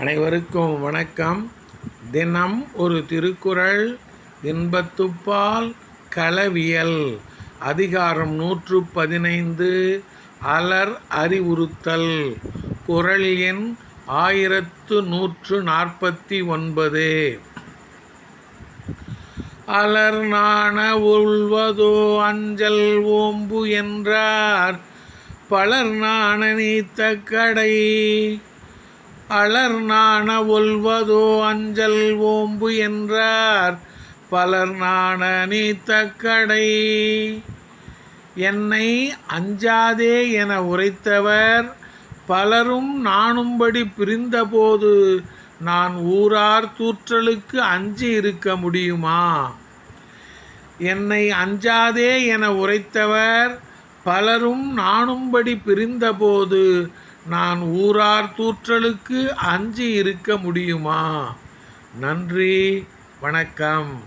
அனைவருக்கும் வணக்கம். தினம் ஒரு திருக்குறள் இன்பத்துப்பால் களவியல் அதிகாரம் நூற்று பதினைந்து அலர் அறிவுறுத்தல் குரல் எண் ஆயிரத்து நூற்று நாற்பத்தி ஒன்பது. அலர் நாண உள்வதோ அஞ்சல் ஓம்பு என்றார் பலர் நாண நீத்த கடை. அலர் நாண ஒல்வதோ அஞ்சல் ஓம்பு என்றார். பலர் நாண நீத்த கடை. என்னை அஞ்சாதே என உரைத்தவர். பலரும் நாணும்படி பிரிந்தபோது நான் ஊரார் தூற்றலுக்கு அஞ்சு இருக்க முடியுமா? என்னை அஞ்சாதே என உரைத்தவர். பலரும் நாணும்படி பிரிந்தபோது நான் ஊரார் தூற்றலுக்கு அஞ்சி இருக்க முடியுமா? நன்றி வணக்கம்.